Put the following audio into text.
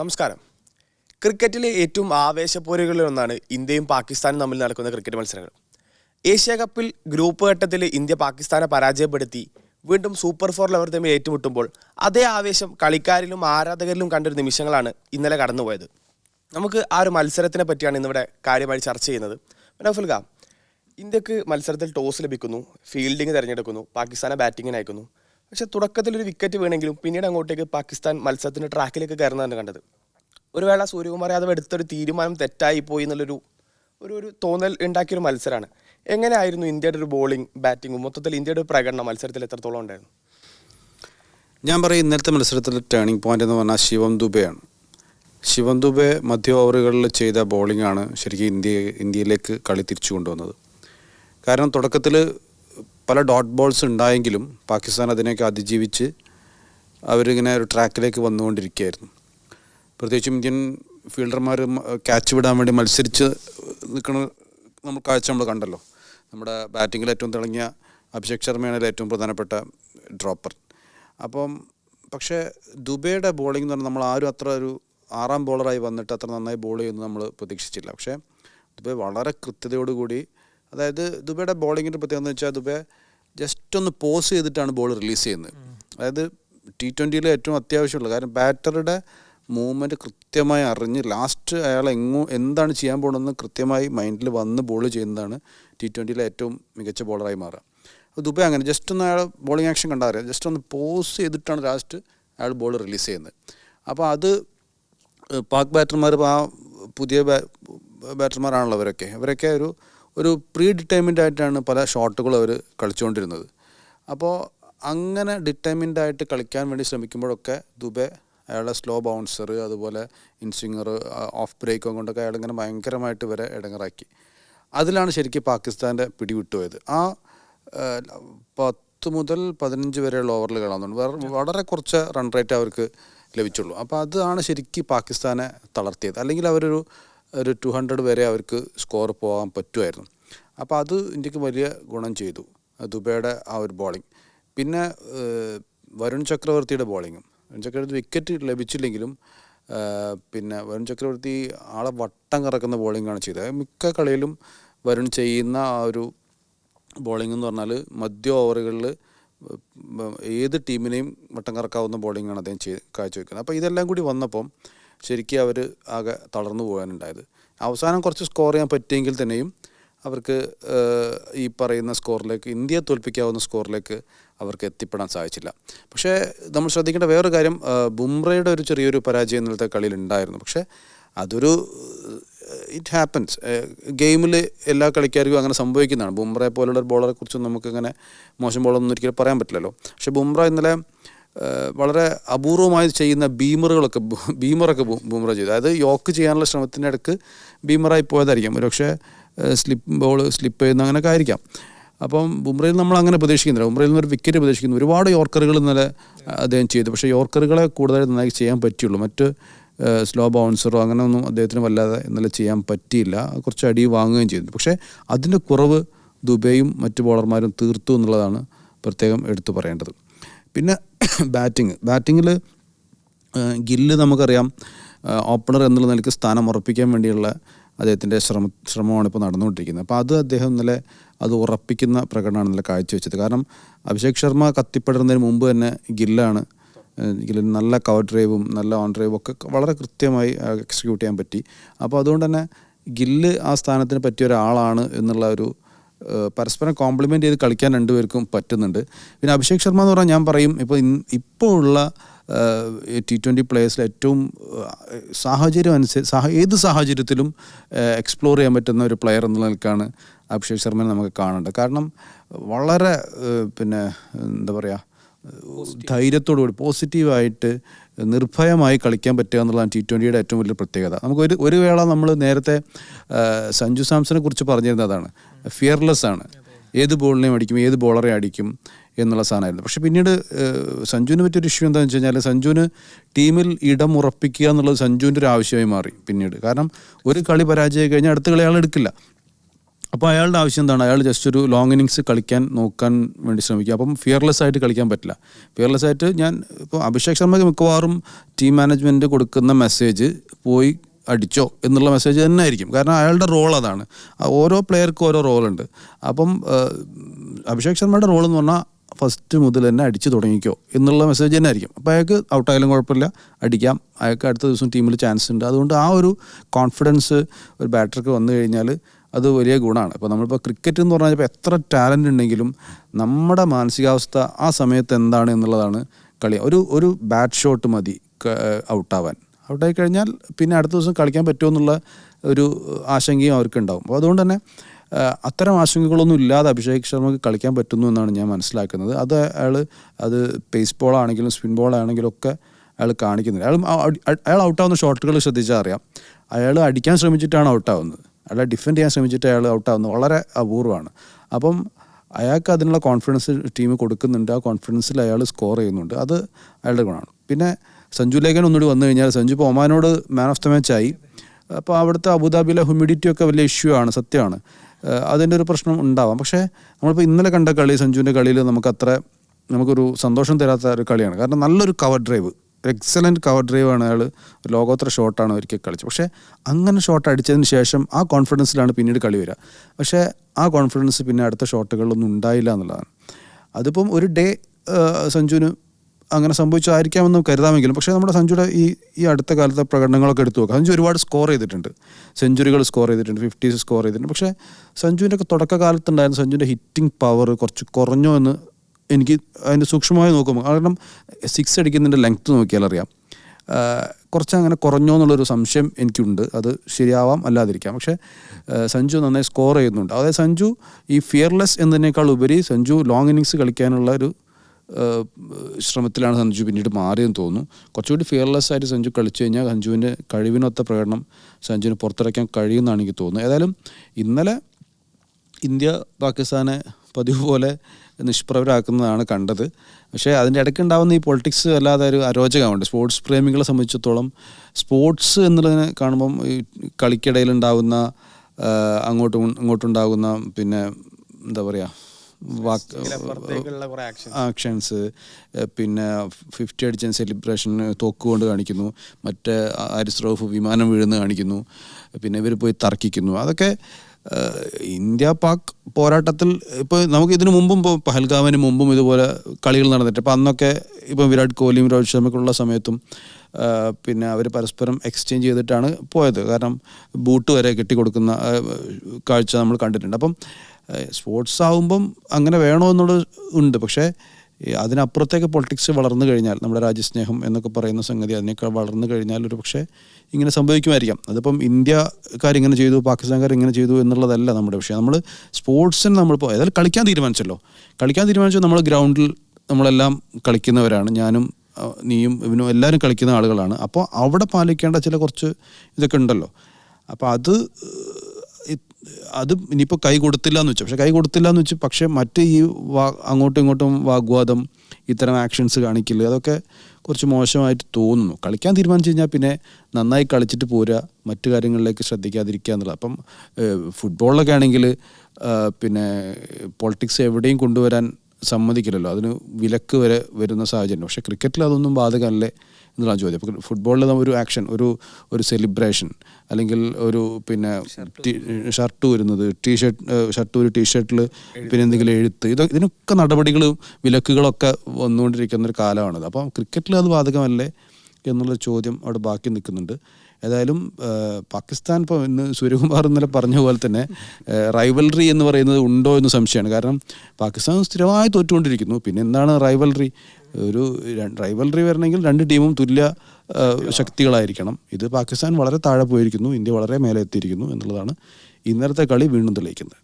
നമസ്കാരം. ക്രിക്കറ്റിലെ ഏറ്റവും ആവേശപ്പോരുകളിൽ ഒന്നാണ് ഇന്ത്യയും പാകിസ്ഥാനും തമ്മിൽ നടക്കുന്ന ക്രിക്കറ്റ് മത്സരങ്ങൾ. ഏഷ്യ കപ്പിൽ ഗ്രൂപ്പ് ഘട്ടത്തിൽ ഇന്ത്യ പാകിസ്ഥാനെ പരാജയപ്പെടുത്തി വീണ്ടും സൂപ്പർ ഫോറിൽ അവർ തമ്മിൽ ഏറ്റുമുട്ടുമ്പോൾ അതേ ആവേശം കളിക്കാരിലും ആരാധകരിലും കണ്ടൊരു നിമിഷങ്ങളാണ് ഇന്നലെ കടന്നുപോയത്. നമുക്ക് ആ ഒരു മത്സരത്തിനെ പറ്റിയാണ് ഇന്നിവിടെ കാര്യമായി ചർച്ച ചെയ്യുന്നത്. നൗഫുൽക ഇന്ത്യയ്ക്ക് മത്സരത്തിൽ ടോസ് ലഭിക്കുന്നു ഫീൽഡിംഗ് തിരഞ്ഞെടുക്കുന്നു പാകിസ്ഥാനെ ബാറ്റിങ്ങിന് അയക്കുന്നു. പക്ഷെ തുടക്കത്തിൽ ഒരു വിക്കറ്റ് വീണെങ്കിലും പിന്നീട് അങ്ങോട്ടേക്ക് പാകിസ്ഥാൻ മത്സരത്തിന്റെ ട്രാക്കിലേക്ക് കയറുന്നതാണ് കണ്ടത്. ഒരു വേള സൂര്യകുമാർ യാദവ് എടുത്തൊരു തീരുമാനം തെറ്റായി പോയി എന്നുള്ളൊരു ഒരു ഒരു തോന്നൽ ഉണ്ടാക്കിയൊരു മത്സരമാണ്. എങ്ങനെയായിരുന്നു ഇന്ത്യയുടെ ഒരു ബോളിംഗ് ബാറ്റിങ്ങും മൊത്തത്തിൽ ഇന്ത്യയുടെ ഒരു പ്രകടനം മത്സരത്തിൽ എത്രത്തോളം ഉണ്ടായിരുന്നു? ഞാൻ പറയും ഇന്നലത്തെ മത്സരത്തിൽ ടേണിംഗ് പോയിന്റ് എന്ന് പറഞ്ഞാൽ ശിവം ദുബെയാണ്. ശിവം ദുബെ മധ്യ ഓവറുകളിൽ ചെയ്ത ബോളിംഗ് ആണ് ശരിക്കും ഇന്ത്യ ഇന്ത്യയിലേക്ക് കളി തിരിച്ചു കൊണ്ടുവന്നത്. കാരണം തുടക്കത്തിൽ പല ഡോട്ട് ബോൾസ് ഉണ്ടായെങ്കിലും പാകിസ്ഥാൻ അതിനെയൊക്കെ അതിജീവിച്ച് അവരിങ്ങനെ ഒരു ട്രാക്കിലേക്ക് വന്നുകൊണ്ടിരിക്കുകയായിരുന്നു. പ്രത്യേകിച്ചും ഇന്ത്യൻ ഫീൽഡർമാർ ക്യാച്ച് വിടാൻ വേണ്ടി മത്സരിച്ച് നിൽക്കുന്ന നമ്മൾ കാഴ്ച നമ്മൾ കണ്ടല്ലോ. നമ്മുടെ ബാറ്റിങ്ങിൽ ഏറ്റവും തിളങ്ങിയ അഭിഷേക് ശർമ്മയാണ് ഏറ്റവും പ്രധാനപ്പെട്ട ഡ്രോപ്പർ. അപ്പം പക്ഷേ ദുബൈയുടെ ബോളിംഗ് എന്ന് പറഞ്ഞാൽ നമ്മൾ ആരും അത്ര ഒരു ആറാം ബോളറായി വന്നിട്ട് അത്ര നന്നായി ബോൾ ചെയ്യുമെന്ന് നമ്മൾ പ്രതീക്ഷിച്ചില്ല. പക്ഷേ ദുബൈ വളരെ കൃത്യതയോടുകൂടി അതായത് ദുബൈയുടെ ബോളിങ്ങിന്റെ പ്രത്യേകത എന്ന് വെച്ചാൽ ദുബൈ ജസ്റ്റ് ഒന്ന് പോസ് ചെയ്തിട്ടാണ് ബോൾ റിലീസ് ചെയ്യുന്നത്. അതായത് ടി ട്വന്റിയിൽ ഏറ്റവും അത്യാവശ്യമുള്ള കാരണം ബാറ്ററുടെ മൂവ്മെന്റ് കൃത്യമായി അറിഞ്ഞ് ലാസ്റ്റ് അയാൾ എങ്ങോ എന്താണ് ചെയ്യാൻ പോകണമെന്ന് കൃത്യമായി മൈൻഡിൽ വന്ന് ബോൾ ചെയ്യുന്നതാണ് ടി ട്വന്റിയിലെ ഏറ്റവും മികച്ച ബോളറായി മാറുക. അപ്പോൾ ദുബൈ അങ്ങനെ ജസ്റ്റ് ഒന്ന് അയാൾ ബോളിംഗ് ആക്ഷൻ കണ്ടാൽ അറിയാം. ജസ്റ്റ് ഒന്ന് പോസ് ചെയ്തിട്ടാണ് ലാസ്റ്റ് അയാൾ ബോൾ റിലീസ് ചെയ്യുന്നത്. അപ്പോൾ അത് പാക് ബാറ്റർമാർ ആ പുതിയ ബാറ്റർമാരാണല്ലോ അവരൊക്കെ അവരൊക്കെ ഒരു ഒരു പ്രീ ഡിറ്റർമിൻഡ് ആയിട്ടാണ് പല ഷോട്ടുകളും അവർ കളിച്ചുകൊണ്ടിരുന്നത്. അപ്പോൾ അങ്ങനെ ഡിറ്റർമിൻഡ് ആയിട്ട് കളിക്കാൻ വേണ്ടി ശ്രമിക്കുമ്പോഴൊക്കെ ദുബെ അയാളുടെ സ്ലോ ബൗൺസർ അതുപോലെ ഇൻസ്വിങ്ങർ ഓഫ് ബ്രേക്കും കൊണ്ടൊക്കെ അയാൾ ഇങ്ങനെ ഭയങ്കരമായിട്ട് വരെ ഇടങ്ങറാക്കി. അതിലാണ് ശരിക്കും പാകിസ്ഥാന്റെ പിടിവിട്ടുപോയത്. ആ പത്ത് മുതൽ പതിനഞ്ച് വരെയുള്ള ഓവറിൽ കാണുന്നുണ്ട് വളരെ കുറച്ച് റൺ റേറ്റ് അവർക്ക് ലഭിച്ചുള്ളൂ. അപ്പോൾ അതാണ് ശരിക്കും പാകിസ്ഥാനെ തളർത്തിയത്. അല്ലെങ്കിൽ അവരൊരു ഒരു ടു ഹൺഡ്രഡ് വരെ അവർക്ക് സ്കോർ പോകാൻ പറ്റുമായിരുന്നു. അപ്പോൾ അത് ഇന്ത്യയ്ക്ക് വലിയ ഗുണം ചെയ്തു. ദുബൈയുടെ ആ ഒരു ബോളിംഗ് പിന്നെ വരുൺ ചക്രവർത്തിയുടെ ബോളിങ്ങും വരുൺ ചക്രവർത്തി വിക്കറ്റ് ലഭിച്ചില്ലെങ്കിലും പിന്നെ വരുൺ ചക്രവർത്തി ആളെ വട്ടം കറക്കുന്ന ബോളിങ്ങാണ് ചെയ്തത്. മിക്ക കളിയിലും വരുൺ ചെയ്യുന്ന ആ ഒരു ബോളിംഗ് എന്ന് പറഞ്ഞാൽ മധ്യ ഓവറുകളിൽ ഏത് ടീമിനെയും വട്ടം കറക്കാവുന്ന ബോളിങ്ങാണ് അദ്ദേഹം ചെയ്ത് കാഴ്ചവെക്കുന്നത്. അപ്പോൾ ഇതെല്ലാം കൂടി വന്നപ്പം ശരിക്കും അവർ ആകെ തളർന്നു പോകാനുണ്ടായത്. അവസാനം കുറച്ച് സ്കോർ ചെയ്യാൻ പറ്റിയെങ്കിൽ തന്നെയും അവർക്ക് ഈ പറയുന്ന സ്കോറിലേക്ക് ഇന്ത്യയെ തോൽപ്പിക്കാവുന്ന സ്കോറിലേക്ക് അവർക്ക് എത്തിപ്പെടാൻ സാധിച്ചില്ല. പക്ഷേ നമ്മൾ ശ്രദ്ധിക്കേണ്ട വേറൊരു കാര്യം ബുംറയുടെ ഒരു ചെറിയൊരു പരാജയം ഇന്നലത്തെ കളിയിൽ ഉണ്ടായിരുന്നു. പക്ഷേ അതൊരു ഇറ്റ് ഹാപ്പൻസ്. ഗെയിമിൽ എല്ലാ കളിക്കാർക്കും അങ്ങനെ സംഭവിക്കുന്നതാണ്. ബുംറയെ പോലുള്ള ഒരു ബോളറെ കുറിച്ച് നമുക്കിങ്ങനെ മോശം ബോളൊന്നും ഒരിക്കലും പറയാൻ പറ്റില്ലല്ലോ. പക്ഷേ ബുംറ ഇന്നലെ വളരെ അപൂർവമായി ചെയ്യുന്ന ബീമറുകളൊക്കെ ബീമറൊക്കെ ബുംറ ചെയ്തു. അതായത് യോക്ക് ചെയ്യാനുള്ള ശ്രമത്തിന്റെ ഇടയ്ക്ക് ബീമറായി പോയതായിരിക്കും. ഒരുപക്ഷെ സ്ലിപ്പ് ബോൾ സ്ലിപ്പ് ചെയ്യുന്ന അങ്ങനെയൊക്കെ ആയിരിക്കാം. അപ്പം ബുംറയിൽ നമ്മൾ അങ്ങനെ പ്രതീക്ഷിക്കുന്നില്ല. ബുംറയിൽ നിന്ന് ഒരു വിക്കറ്റ് പ്രതീക്ഷിക്കുന്നു. ഒരുപാട് യോർക്കറുകൾ ഇന്നലെ അദ്ദേഹം ചെയ്തു. പക്ഷേ യോർക്കറുകളെ കൂടുതൽ നന്നായി ചെയ്യാൻ പറ്റിയുള്ളൂ. മറ്റ് സ്ലോ ബൗൺസറോ അങ്ങനെ ഒന്നും അദ്ദേഹത്തിന് വല്ലാതെ ഇന്നലെ ചെയ്യാൻ പറ്റിയില്ല. കുറച്ച് അടി വാങ്ങുകയും ചെയ്തു. പക്ഷേ അതിന്റെ കുറവ് ദുബൈയും മറ്റ് ബോളർമാരും തീർത്തു എന്നുള്ളതാണ് പ്രത്യേകം എടുത്തു പറയേണ്ടത്. പിന്നെ ബാറ്റിങ് ബാറ്റിങ്ങിൽ ഗില്ല് നമുക്കറിയാം ഓപ്പണർ എന്നുള്ള നിലയ്ക്ക് സ്ഥാനം ഉറപ്പിക്കാൻ വേണ്ടിയുള്ള അദ്ദേഹത്തിന്റെ ശ്രമ ശ്രമമാണ് ഇപ്പോൾ നടന്നുകൊണ്ടിരിക്കുന്നത്. അപ്പോൾ അത് അദ്ദേഹം ഇന്നലെ അത് ഉറപ്പിക്കുന്ന പ്രകടനമാണ് ഇന്നലെ കാഴ്ചവെച്ചത്. കാരണം അഭിഷേക് ശർമ്മ കത്തിപ്പെടുന്നതിന് മുമ്പ് തന്നെ ഗില്ലാണ് ഗില്ലിന് നല്ല കവർ ഡ്രൈവും നല്ല ഓൺ ഡ്രൈവും ഒക്കെ വളരെ കൃത്യമായി എക്സിക്യൂട്ട് ചെയ്യാൻ പറ്റി. അപ്പോൾ അതുകൊണ്ട് തന്നെ ഗില്ല് ആ സ്ഥാനത്തിന് പറ്റിയ ഒരാളാണ് എന്നുള്ള ഒരു പരസ്പരം കോംപ്ലിമെന്റ് ചെയ്ത് കളിക്കാൻ രണ്ടുപേർക്കും പറ്റുന്നുണ്ട്. പിന്നെ അഭിഷേക് ശർമ്മ എന്ന് പറഞ്ഞാൽ ഞാൻ പറയും ഇപ്പോൾ ഇപ്പോൾ ഉള്ള ടി ട്വന്റി പ്ലേയേഴ്സിൽ ഏറ്റവും സാഹചര്യം അനുസരിച്ച് സാഹ ഏത് സാഹചര്യത്തിലും എക്സ്പ്ലോർ ചെയ്യാൻ പറ്റുന്ന ഒരു പ്ലെയർ എന്നുള്ള നിലക്കാണ് അഭിഷേക് ശർമ്മനെ നമുക്ക് കാണേണ്ടത്. കാരണം വളരെ പിന്നെ എന്താ പറയുക ധൈര്യത്തോടുകൂടി പോസിറ്റീവായിട്ട് നിർഭയമായി കളിക്കാൻ പറ്റുക എന്നുള്ളതാണ് ടി ട്വന്റിയുടെ ഏറ്റവും വലിയ പ്രത്യേകത. നമുക്ക് ഒരു ഒരു വേള നമ്മൾ നേരത്തെ സഞ്ജു സാംസനെ കുറിച്ച് പറഞ്ഞിരുന്നതാണ്. ഫിയർലെസ് ആണ്. ഏത് ബോളിനെയും അടിക്കും ഏത് ബോളറെ അടിക്കും. എന്നുള്ള സാധനമായിരുന്നു. പക്ഷെ പിന്നീട് സഞ്ജുവിന് പറ്റിയൊരു ഇഷ്യൂ എന്താണെന്ന് വെച്ച് കഴിഞ്ഞാൽ സഞ്ജുവിന് ടീമിൽ ഇടം ഉറപ്പിക്കുക എന്നുള്ളത് സഞ്ജുവിന്റെ ഒരു ആവശ്യമായി മാറി പിന്നീട്. കാരണം ഒരു കളി പരാജയം കഴിഞ്ഞാൽ അടുത്ത കളി അയാൾ എടുക്കില്ല. അപ്പോൾ അയാളുടെ ആവശ്യം എന്താണ്? അയാൾ ജസ്റ്റ് ഒരു ലോങ് ഇന്നിങ്സ് കളിക്കാൻ നോക്കാൻ വേണ്ടി ശ്രമിക്കുക. അപ്പം ഫിയർലെസ് ആയിട്ട് കളിക്കാൻ പറ്റില്ല. ഫിയർലെസ് ആയിട്ട് ഞാൻ ഇപ്പോൾ അഭിഷേക് ശർമ്മയ്ക്ക് മിക്കവാറും ടീം മാനേജ്മെന്റ് കൊടുക്കുന്ന മെസ്സേജ് പോയി അടിച്ചോ എന്നുള്ള മെസ്സേജ് തന്നെ ആയിരിക്കും. കാരണം അയാളുടെ റോൾ അതാണ്. ഓരോ പ്ലെയർക്കും ഓരോ റോളുണ്ട് അപ്പം അഭിഷേക് ശർമ്മയുടെ റോൾ എന്ന് പറഞ്ഞാൽ ഫസ്റ്റ് മുതൽ തന്നെ അടിച്ച് തുടങ്ങിക്കോ എന്നുള്ള മെസ്സേജ് തന്നെ ആയിരിക്കും. അപ്പോൾ അയാൾക്ക് ഔട്ടായാലും കുഴപ്പമില്ല. അടിക്കാം. അയാൾക്ക് അടുത്ത ദിവസം ടീമിൽ ചാൻസ് ഉണ്ട്. അതുകൊണ്ട് ആ ഒരു കോൺഫിഡൻസ് ഒരു ബാറ്റർക്ക് വന്നു കഴിഞ്ഞാൽ അത് വലിയ ഗുണമാണ്. അപ്പോൾ നമ്മളിപ്പോൾ ക്രിക്കറ്റ് എന്ന് പറഞ്ഞാൽ ഇപ്പോൾ എത്ര ടാലന്റ് ഉണ്ടെങ്കിലും നമ്മുടെ മാനസികാവസ്ഥ ആ സമയത്ത് എന്താണ് എന്നുള്ളതാണ് കളി ഒരു ഒരു ബാറ്റ് ഷോട്ട് മതി ഔട്ടാവാൻ ഔട്ടായി കഴിഞ്ഞാൽ പിന്നെ അടുത്ത ദിവസം കളിക്കാൻ പറ്റുമോ എന്നുള്ള ഒരു ആശങ്കയും അവർക്ക് ഉണ്ടാവും അപ്പോൾ അതുകൊണ്ട് തന്നെ അത്തരം ആശങ്കകളൊന്നും ഇല്ലാതെ അഭിഷേക് ശർമ്മക്ക് കളിക്കാൻ പറ്റുന്നു എന്നാണ് ഞാൻ മനസ്സിലാക്കുന്നത്. അത് അയാൾ അത് പേസ് ബോളാണെങ്കിലും സ്പിൻ ബോളാണെങ്കിലും ഒക്കെ അയാൾ കാണിക്കുന്നില്ല അയാൾ അയാൾ ഔട്ടാവുന്ന ഷോട്ടുകൾ ശ്രദ്ധിച്ചാൽ അറിയാം. അയാൾ അടിക്കാൻ ശ്രമിച്ചിട്ടാണ് ഔട്ടാവുന്നത് അയാളെ ഡിഫെൻഡ് ചെയ്യാൻ ശ്രമിച്ചിട്ട് അയാൾ ഔട്ടാവുന്നത് വളരെ അപൂർവമാണ്. അപ്പം അയാൾക്ക് അതിനുള്ള കോൺഫിഡൻസ് ടീം കൊടുക്കുന്നുണ്ട്. ആ കോൺഫിഡൻസിൽ അയാൾ സ്കോർ ചെയ്യുന്നുണ്ട്. അത് അയാളുടെ ഗുണമാണ്. പിന്നെ സഞ്ജു ലേഖൻ ഒന്നുകൂടി വന്നു കഴിഞ്ഞാൽ സഞ്ജു ഇപ്പോൾ ഒമാനോട് മാൻ ഓഫ് ദ മാച്ച് ആയി. അപ്പോൾ അവിടുത്തെ അബുദാബിയിലെ ഹ്യൂമിഡിറ്റി ഒക്കെ വലിയ ഇഷ്യൂ ആണ് സത്യമാണ്. അതിന്റെ ഒരു പ്രശ്നം ഉണ്ടാവാം. പക്ഷേ നമ്മളിപ്പോൾ ഇന്നലെ കണ്ട കളി സഞ്ജുവിന്റെ കളിയിൽ നമുക്ക് അത്ര നമുക്കൊരു സന്തോഷം തരാത്ത ഒരു കളിയാണ്. കാരണം നല്ലൊരു കവർ ഡ്രൈവ് എക്സലന്റ് കവർ ഡ്രൈവാണ് അയാൾ ലോകോത്തര ഷോട്ടാണ് ഒരിക്കൽ കളിച്ചത്. പക്ഷേ അങ്ങനെ ഷോട്ട് അടിച്ചതിന് ശേഷം ആ കോൺഫിഡൻസിലാണ് പിന്നീട് കളി വരിക. പക്ഷേ ആ കോൺഫിഡൻസ് പിന്നെ അടുത്ത ഷോട്ടുകളിലൊന്നും ഉണ്ടായില്ല എന്നുള്ളതാണ്. അതിപ്പം ഒരു ഡേ സഞ്ജുവിന് അങ്ങനെ സംഭവിച്ചായിരിക്കാമെന്ന് കരുതാമെങ്കിലും പക്ഷേ നമ്മുടെ സഞ്ജുയുടെ ഈ ഈ അടുത്ത കാലത്തെ പ്രകടനങ്ങളൊക്കെ എടുത്തു നോക്കാം. സഞ്ജു ഒരുപാട് സ്കോർ ചെയ്തിട്ടുണ്ട്. സെഞ്ചുറികൾ സ്കോർ ചെയ്തിട്ടുണ്ട് ഫിഫ്റ്റീസ് സ്കോർ ചെയ്തിട്ടുണ്ട്. പക്ഷേ സഞ്ജുവിന്റെ ഒക്കെ തുടക്കകാലത്തുണ്ടായിരുന്ന സഞ്ജുവിന്റെ ഹിറ്റിംഗ് പവർ കുറച്ച് കുറഞ്ഞോ എന്ന് എനിക്ക് അതിന്റെ സൂക്ഷ്മമായി നോക്കുമ്പോൾ കാരണം സിക്സ് അടിക്കുന്നതിന്റെ ലെങ്ത്ത് നോക്കിയാൽ അറിയാം. കുറച്ച് അങ്ങനെ കുറഞ്ഞോ എന്നുള്ളൊരു സംശയം എനിക്കുണ്ട്. അത് ശരിയാവാം അല്ലാതിരിക്കാം. പക്ഷേ സഞ്ജു നന്നായി സ്കോർ ചെയ്യുന്നുണ്ട്. അതായത് സഞ്ജു ഈ ഫിയർലെസ് എന്നതിനേക്കാൾ ഉപരി സഞ്ജു ലോങ് ഇന്നിങ്സ് കളിക്കാനുള്ള ഒരു ശ്രമത്തിലാണ് സഞ്ജു പിന്നീട് മാറിയെന്ന് തോന്നുന്നു. കുറച്ചുകൂടി ഫിയർലെസ് ആയിട്ട് സഞ്ജു കളിച്ചു കഴിഞ്ഞാൽ സഞ്ജുവിന്റെ കഴിവിനൊത്ത പ്രകടനം സഞ്ജുവിന് പുറത്തിറക്കാൻ കഴിയുമെന്നാണ് എനിക്ക് തോന്നുന്നത്. ഏതായാലും ഇന്നലെ ഇന്ത്യ പാകിസ്ഥാനെ പതിവ് പോലെ നിഷ്പ്രഭരാക്കുന്നതാണ് കണ്ടത്. പക്ഷേ അതിന്റെ ഇടയ്ക്ക് ഉണ്ടാകുന്ന ഈ പൊളിറ്റിക്സ് അല്ലാതെ ഒരു അരോചകമുണ്ട്. സ്പോർട്സ് പ്രേമികളെ സംബന്ധിച്ചിടത്തോളം സ്പോർട്സ് എന്നുള്ളതിനെ കാണുമ്പം ഈ കളിക്കിടയിലുണ്ടാകുന്ന അങ്ങോട്ടും ഇങ്ങോട്ടുണ്ടാകുന്ന പിന്നെ എന്താ പറയുക ആക്ഷൻസ് പിന്നെ ഫിഫ്റ്റി അടിച്ച സെലിബ്രേഷൻ തോക്ക് കൊണ്ട് കാണിക്കുന്നു. മറ്റേ ആരിസ് റൌഫ് വിമാനം വീഴുന്ന കാണിക്കുന്നു. പിന്നെ ഇവർ പോയി തർക്കിക്കുന്നു. അതൊക്കെ ഇന്ത്യ പാക് പോരാട്ടത്തിൽ ഇപ്പോൾ നമുക്ക് ഇതിനു മുമ്പും ഇപ്പോൾ പഹൽഗാമിന് മുമ്പും ഇതുപോലെ കളികൾ നടന്നിട്ട് അപ്പോൾ അന്നൊക്കെ ഇപ്പോൾ വിരാട് കോഹ്ലിയും രോഹിത് ശർമ്മയ്ക്കുള്ള സമയത്തും പിന്നെ അവർ പരസ്പരം എക്സ്ചേഞ്ച് ചെയ്തിട്ടാണ് പോയത്. കാരണം ബൂട്ട് വരെ കെട്ടിക്കൊടുക്കുന്ന കാഴ്ച നമ്മൾ കണ്ടിട്ടുണ്ട്. അപ്പം സ്പോർട്സ് ആകുമ്പം അങ്ങനെ വേണോ എന്നുള്ളത് ഉണ്ട്. പക്ഷേ അതിനപ്പുറത്തേക്ക് പൊളിറ്റിക്സ് വളർന്നു കഴിഞ്ഞാൽ നമ്മുടെ രാജ്യസ്നേഹം എന്നൊക്കെ പറയുന്ന സംഗതി അതിനേക്കാൾ വളർന്നു കഴിഞ്ഞാൽ ഒരു പക്ഷേ ഇങ്ങനെ സംഭവിക്കുമായിരിക്കാം. അതിപ്പം ഇന്ത്യക്കാർ ഇങ്ങനെ ചെയ്തു പാകിസ്ഥാൻകാർ ഇങ്ങനെ ചെയ്തു എന്നുള്ളതല്ല നമ്മുടെ പക്ഷേ നമ്മൾ സ്പോർട്സിന് നമ്മളിപ്പോൾ ഏതായാലും കളിക്കാൻ തീരുമാനിച്ചല്ലോ. കളിക്കാൻ തീരുമാനിച്ചു നമ്മൾ ഗ്രൗണ്ടിൽ നമ്മളെല്ലാം കളിക്കുന്നവരാണ്. ഞാനും നീയും ഇവനും എല്ലാവരും കളിക്കുന്ന ആളുകളാണ്. അപ്പോൾ അവിടെ പാലിക്കേണ്ട ചില കുറച്ച് ഇതൊക്കെ ഉണ്ടല്ലോ. അപ്പോൾ അത് അത് ഇനിയിപ്പോൾ കൈ കൊടുത്തില്ല എന്ന് വെച്ചു. പക്ഷെ കൈ കൊടുത്തില്ല എന്ന് വെച്ചു. പക്ഷേ മറ്റ് ഈ വാ അങ്ങോട്ടും ഇങ്ങോട്ടും വാഗ്വാദം ഇത്തരം ആക്ഷൻസ് കാണിക്കില്ല അതൊക്കെ കുറച്ച് മോശമായിട്ട് തോന്നുന്നു. കളിക്കാൻ തീരുമാനിച്ചു കഴിഞ്ഞാൽ പിന്നെ നന്നായി കളിച്ചിട്ട് പോരുക മറ്റു കാര്യങ്ങളിലേക്ക് ശ്രദ്ധിക്കാതിരിക്കുക എന്നുള്ളത്. അപ്പം ഫുട്ബോളിലൊക്കെ ആണെങ്കിൽ പിന്നെ പൊളിറ്റിക്സ് എവിടെയും കൊണ്ടുവരാൻ സമ്മതിക്കില്ലല്ലോ. അതിന് വിലക്ക് വരെ വരുന്ന സാഹചര്യം പക്ഷേ ക്രിക്കറ്റിൽ അതൊന്നും ബാധകമല്ലേ? എന്നുള്ളതാണ് ചോദ്യം. അപ്പോൾ ഫുട്ബോളിൽ ഒരു ആക്ഷൻ ഒരു ഒരു സെലിബ്രേഷൻ അല്ലെങ്കിൽ ഒരു പിന്നെ ഷർട്ട് വരുന്നത് ടീ ഷർട്ട് ഷർട്ട് ഒരു ടീ ഷർട്ടിൽ പിന്നെ എന്തെങ്കിലും എഴുത്ത്. ഇത് ഇതിനൊക്കെ നടപടികളും വിലക്കുകളൊക്കെ വന്നുകൊണ്ടിരിക്കുന്ന ഒരു കാലമാണത്. അപ്പം ക്രിക്കറ്റിൽ അത് ബാധകമല്ലേ എന്നുള്ള ചോദ്യം അവിടെ ബാക്കി നിൽക്കുന്നുണ്ട്. ഏതായാലും പാകിസ്ഥാൻ ഇപ്പോൾ ഇന്ന് സൂര്യകുമാർ ഇന്നലെ പറഞ്ഞ പോലെ തന്നെ റൈവൽറി എന്ന് പറയുന്നത് ഉണ്ടോ എന്ന് സംശയമാണ്. കാരണം പാകിസ്ഥാൻ സ്ഥിരമായി തോറ്റുകൊണ്ടിരിക്കുന്നു. പിന്നെ എന്താണ് റൈവൽറി ഒരു റൈവൽറി വരണമെങ്കിൽ രണ്ട് ടീമും തുല്യ ശക്തികളായിരിക്കണം. ഇത് പാകിസ്ഥാൻ വളരെ താഴെ പോയിരിക്കുന്നു. ഇന്ത്യ വളരെ മേലെ എത്തിയിരിക്കുന്നു എന്നുള്ളതാണ് ഇന്നലത്തെ കളി വീണ്ടും തെളിയിക്കുന്നത്.